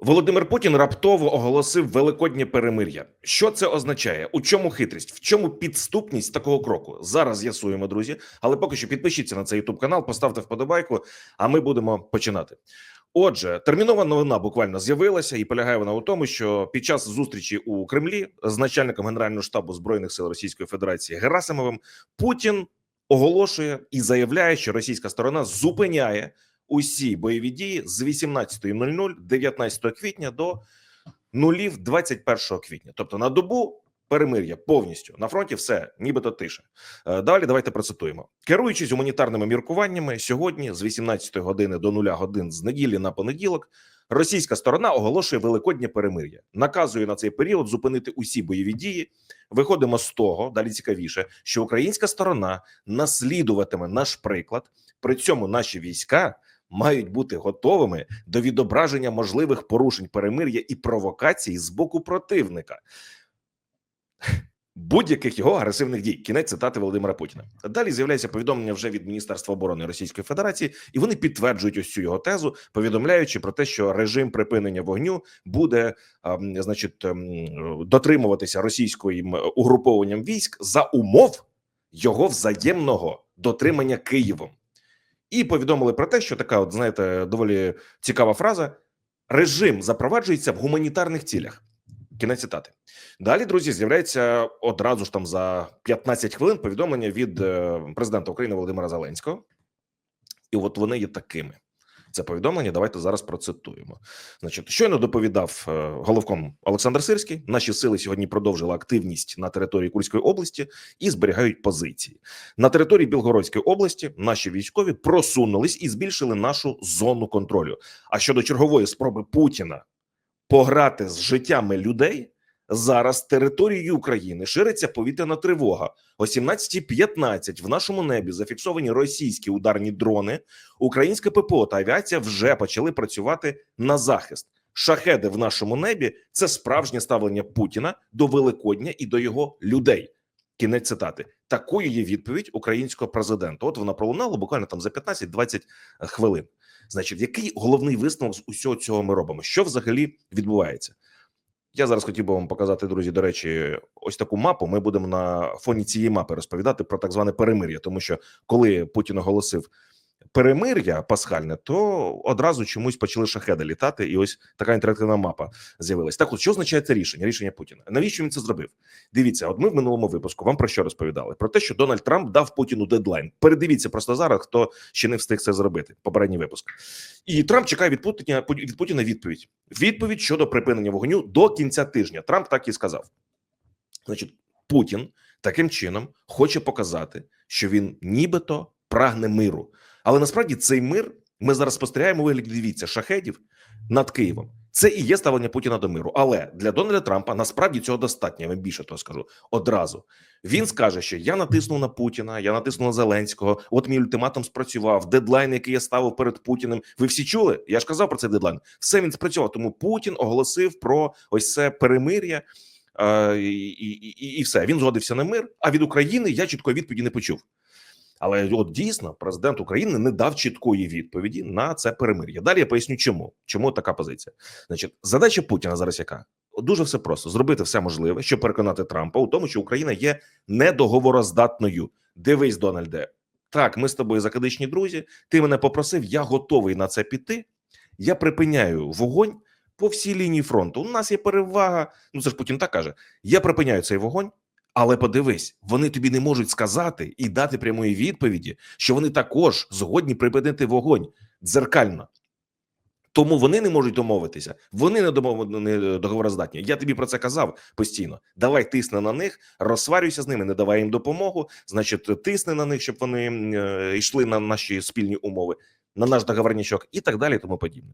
Володимир Путін раптово оголосив великоднє перемир'я. Що це означає? У чому хитрість? В чому підступність такого кроку? Зараз з'ясуємо, друзі. Але поки що підпишіться на цей youtube канал, поставте вподобайку, а ми будемо починати. Отже, термінова новина буквально з'явилася, і полягає вона у тому, що під час зустрічі у Кремлі з начальником генерального штабу збройних сил Російської Федерації Герасимовим Путін оголошує і заявляє, що російська сторона зупиняє усі бойові дії з 18.00 19 квітня до нулів 21 квітня, тобто на добу перемир'я повністю на фронті, все нібито тиша. Е, Далі давайте процитуємо. Керуючись гуманітарними міркуваннями, сьогодні з 18 години до 0 годин з неділі на понеділок. Російська сторона оголошує великоднє перемир'я, наказує на цей період зупинити усі бойові дії. Виходимо з того, далі цікавіше, що українська сторона наслідуватиме наш приклад. При цьому наші війська мають бути готовими до відображення можливих порушень перемир'я і провокацій з боку противника. Будь-яких його агресивних дій кінець цитати Володимира Путіна. Далі з'являється повідомлення вже від Міністерства оборони Російської Федерації, і вони підтверджують ось цю його тезу, повідомляючи про те, що режим припинення вогню буде, ем, значить, ем, дотримуватися російським угрупованням військ за умов його взаємного дотримання Києвом. І повідомили про те, що така, от знаєте, доволі цікава фраза: режим запроваджується в гуманітарних цілях. Кінець цитати. Далі, друзі, з'являється одразу ж там за 15 хвилин повідомлення від е, президента України Володимира Зеленського. І от вони є такими. Це повідомлення. Давайте зараз процитуємо. Значить, щойно доповідав е, головком Олександр Сирський. Наші сили сьогодні продовжили активність на території Курської області і зберігають позиції на території Білгородської області. Наші військові просунулись і збільшили нашу зону контролю. А щодо чергової спроби Путіна пограти з життями людей. Зараз територією України шириться повітряна тривога. О 17.15 в нашому небі зафіксовані російські ударні дрони. Українське ППО та авіація вже почали працювати на захист. Шахеди в нашому небі це справжнє ставлення Путіна до Великодня і до його людей. Кінець цитати. Такою є відповідь українського президента. От вона пролунала буквально там за 15-20 хвилин. Значить, який головний висновок з усього цього ми робимо? Що взагалі відбувається? Я зараз хотів би вам показати, друзі. До речі, ось таку мапу. Ми будемо на фоні цієї мапи розповідати про так зване перемир'я, тому що коли Путін оголосив перемир'я пасхальне, то одразу чомусь почали шахеди літати, і ось така інтерактивна мапа з'явилась. Так, от що означає це рішення? Рішення Путіна. Навіщо він це зробив? Дивіться, от ми в минулому випуску вам про що розповідали? Про те, що Дональд Трамп дав Путіну дедлайн. Передивіться просто зараз, хто ще не встиг це зробити. Попередній випуск. І Трамп чекає від Путіна від Путіна відповідь. Відповідь щодо припинення вогню до кінця тижня. Трамп так і сказав. Значить, Путін таким чином хоче показати, що він нібито прагне миру. Але насправді цей мир ми зараз спостерігаємо вигляді дивіться шахедів над Києвом. Це і є ставлення Путіна до миру. Але для Дональда Трампа насправді цього достатньо. Я вам більше того скажу одразу. Він скаже, що я натиснув на Путіна, я натиснув на Зеленського. От мій ультиматум спрацював. Дедлайн, який я ставив перед Путіним. Ви всі чули? Я ж казав про цей дедлайн. Все він спрацював. Тому Путін оголосив про ось це перемир'я. е, І, і, і, і все він згодився на мир. А від України я чіткої відповіді не почув. Але от дійсно президент України не дав чіткої відповіді на це перемир'я. Далі я поясню, чому чому така позиція. Значить, задача Путіна зараз яка дуже все просто: зробити все можливе, щоб переконати Трампа у тому, що Україна є недоговороздатною. Дивись, Дональде, так, ми з тобою закадичні друзі. Ти мене попросив, я готовий на це піти. Я припиняю вогонь по всій лінії фронту. У нас є перевага. Ну це ж Путін так каже: я припиняю цей вогонь. Але подивись, вони тобі не можуть сказати і дати прямої відповіді, що вони також згодні припинити вогонь дзеркально. Тому вони не можуть домовитися. Вони не домов... договороздатні. Я тобі про це казав постійно. Давай тисни на них, розсварюйся з ними, не давай їм допомогу. Значить, тисни на них, щоб вони е, йшли на наші спільні умови, на наш договорничок і так далі. Тому подібне.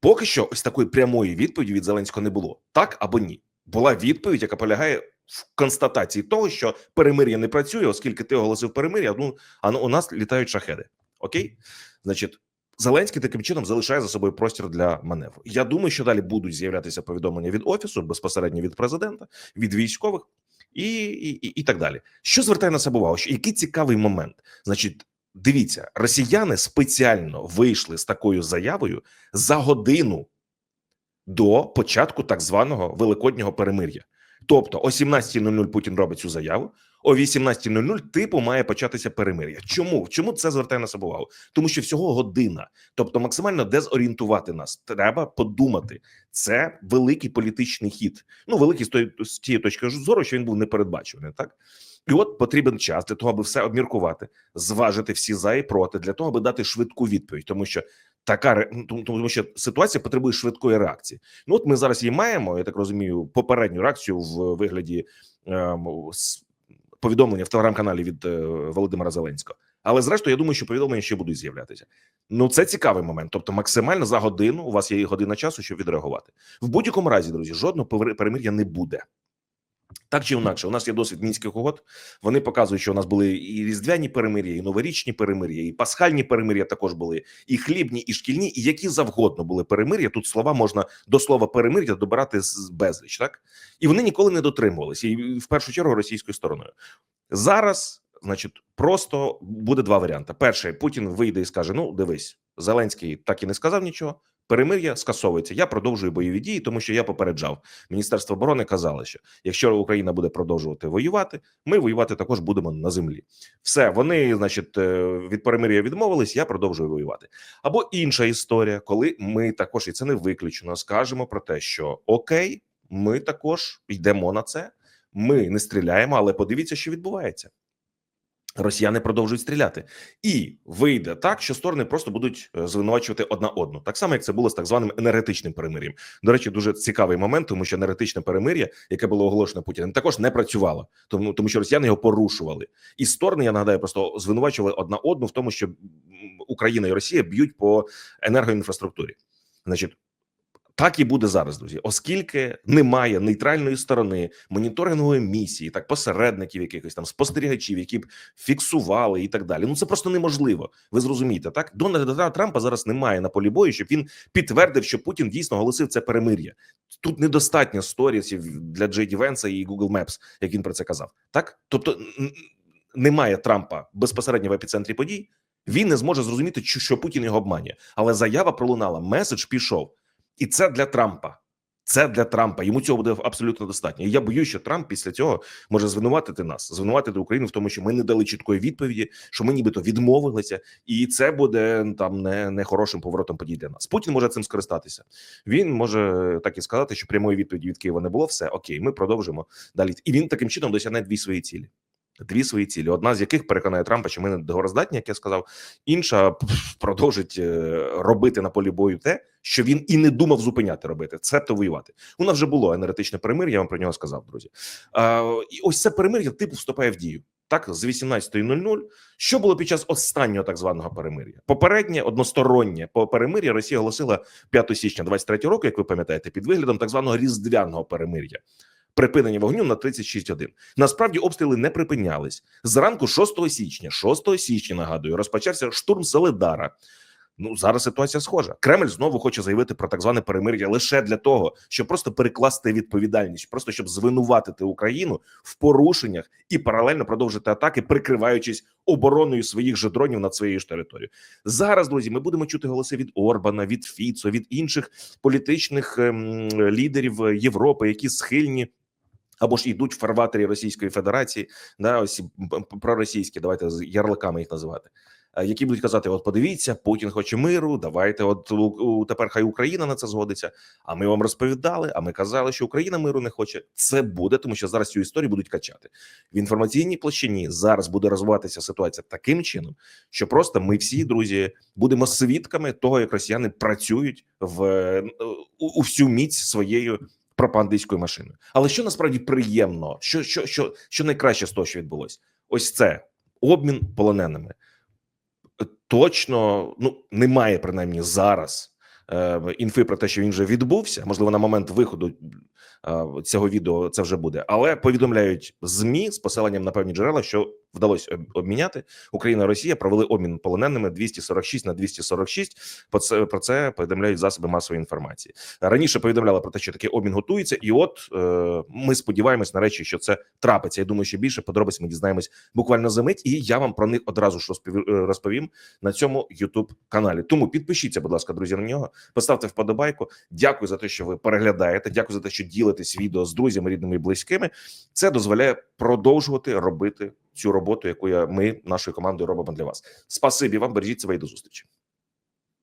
Поки що, ось такої прямої відповіді від Зеленського не було так або ні. Була відповідь, яка полягає в констатації того, що перемир'я не працює, оскільки ти оголосив перемир'я. Ну а у нас літають шахеди. Окей, значить. Зеленський таким чином залишає за собою простір для маневру. Я думаю, що далі будуть з'являтися повідомлення від офісу, безпосередньо від президента, від військових і і, і, так далі. Що звертає на себе увагу? Який цікавий момент? Значить, дивіться, росіяни спеціально вийшли з такою заявою за годину до початку так званого великоднього перемир'я. Тобто, о 17.00 Путін робить цю заяву. О 18.00 типу має початися перемир'я. Чому? Чому це звертає на себе увагу? Тому що всього година, тобто максимально дезорієнтувати нас. Треба подумати. Це великий політичний хід. Ну великий з тої тієї точки зору, що він був непередбачуваний, так і от потрібен час для того, аби все обміркувати, зважити всі за і проти, для того, аби дати швидку відповідь, тому що така ну, тому, що ситуація потребує швидкої реакції. Ну от ми зараз її маємо. Я так розумію, попередню реакцію в вигляді ем, повідомлення в телеграм-каналі від е, Володимира Зеленського. Але зрештою, я думаю, що повідомлення ще будуть з'являтися. Ну це цікавий момент. Тобто, максимально за годину у вас є година часу, щоб відреагувати. В будь-якому разі, друзі, жодного перемир'я не буде. Так чи інакше, у нас є досвід мінських угод. Вони показують, що у нас були і різдвяні перемир'я, і новорічні перемир'я, і пасхальні перемир'я також були, і хлібні, і шкільні, і які завгодно були перемир'я. Тут слова можна до слова перемир'я добирати з безліч, так і вони ніколи не дотримувалися, і в першу чергу російською стороною. Зараз, значить, просто буде два варіанти: перший Путін вийде і скаже: Ну, дивись, Зеленський так і не сказав нічого. Перемир'я скасовується. Я продовжую бойові дії, тому що я попереджав. Міністерство оборони казало, що якщо Україна буде продовжувати воювати, ми воювати також будемо на землі. Все, вони, значить, е, від перемир'я відмовились. Я продовжую воювати. Або інша історія, коли ми також і це не виключено, скажемо про те, що окей, ми також йдемо на це. Ми не стріляємо, але подивіться, що відбувається. Росіяни продовжують стріляти, і вийде так, що сторони просто будуть е, звинувачувати одна одну, так само як це було з так званим енергетичним перемир'ям. До речі, дуже цікавий момент, тому що енергетичне перемир'я, яке було оголошено Путіним, також не працювало, тому тому що росіяни його порушували. І сторони, я нагадаю, просто звинувачували одна одну в тому, що Україна і Росія б'ють по енергоінфраструктурі. Значить, так і буде зараз, друзі, оскільки немає нейтральної сторони, моніторингової місії, так посередників, якихось там спостерігачів, які б фіксували і так далі. Ну це просто неможливо. Ви зрозумієте, так Дональда Трампа зараз немає на полі бою, щоб він підтвердив, що Путін дійсно оголосив це перемир'я. Тут недостатньо сторісів для Джей Ді Венса і Google Maps, як він про це казав. Так, тобто немає Трампа безпосередньо в епіцентрі подій. Він не зможе зрозуміти, що Путін його обманює. Але заява пролунала, меседж пішов. І це для Трампа. Це для Трампа. Йому цього буде абсолютно достатньо. І я боюсь, що Трамп після цього може звинуватити нас, звинуватити Україну в тому, що ми не дали чіткої відповіді, що ми нібито відмовилися, і це буде там не, не хорошим поворотом подій для нас. Путін може цим скористатися. Він може так і сказати, що прямої відповіді від Києва не було. Все окей, ми продовжимо далі. І він таким чином досягне дві свої цілі. Дві свої цілі, одна з яких переконає Трампа, що ми не договороздатні, як я сказав. Інша продовжить е, робити на полі бою те, що він і не думав зупиняти робити, цебто воювати. У нас вже було енергетичне перемир'я. Я вам про нього сказав, друзі. А, і ось це перемир'я типу вступає в дію. Так, з 18.00. Що було під час останнього так званого перемир'я? Попереднє одностороннє по перемир'я Росія оголосила 5 січня 23 року, як ви пам'ятаєте, під виглядом так званого різдвяного перемир'я. Припинення вогню на 36 годин. Насправді обстріли не припинялись. Зранку 6 січня, 6 січня, нагадую, розпочався штурм Селедара. Ну зараз ситуація схожа. Кремль знову хоче заявити про так зване перемир'я лише для того, щоб просто перекласти відповідальність, просто щоб звинуватити Україну в порушеннях і паралельно продовжити атаки, прикриваючись обороною своїх же дронів над своєю ж територією. Зараз, друзі, ми будемо чути голоси від Орбана, від Фіцо, від інших політичних ем, лідерів Європи, які схильні. Або ж йдуть в фарватері Російської Федерації, да, ось проросійські, давайте з ярликами їх називати, е, які будуть казати: от подивіться, Путін хоче миру. Давайте, от у, тепер хай Україна на це згодиться. А ми вам розповідали. А ми казали, що Україна миру не хоче. Це буде, тому що зараз цю історію будуть качати в інформаційній площині. Зараз буде розвиватися ситуація таким чином, що просто ми всі друзі будемо свідками того, як росіяни працюють в е, у, у всю міць своєю пропагандистською машиною. Але що насправді приємно, що, що, що, що найкраще з того, що відбулося, ось це обмін полоненими. Точно ну немає принаймні зараз е, інфи про те, що він вже відбувся. Можливо, на момент виходу е, цього відео це вже буде, але повідомляють змі з посиланням на певні джерела, що вдалося обміняти. Україна Росія провели обмін полоненими 246 на 246. Про це про це повідомляють засоби масової інформації. Раніше повідомляли про те, що такий обмін готується, і от е, ми сподіваємось нарешті, що це трапиться. Я думаю, що більше подробиць ми дізнаємось буквально за мить, і я вам про них одразу ж розповім, розповім на цьому youtube каналі. Тому підпишіться, будь ласка, друзі, на нього. Поставте вподобайку. Дякую за те, що ви переглядаєте. Дякую за те, що ділитесь відео з друзями, рідними і близькими. Це дозволяє продовжувати робити цю роботу, яку я ми нашою командою робимо для вас. Спасибі вам, бережіть себе і до зустрічі.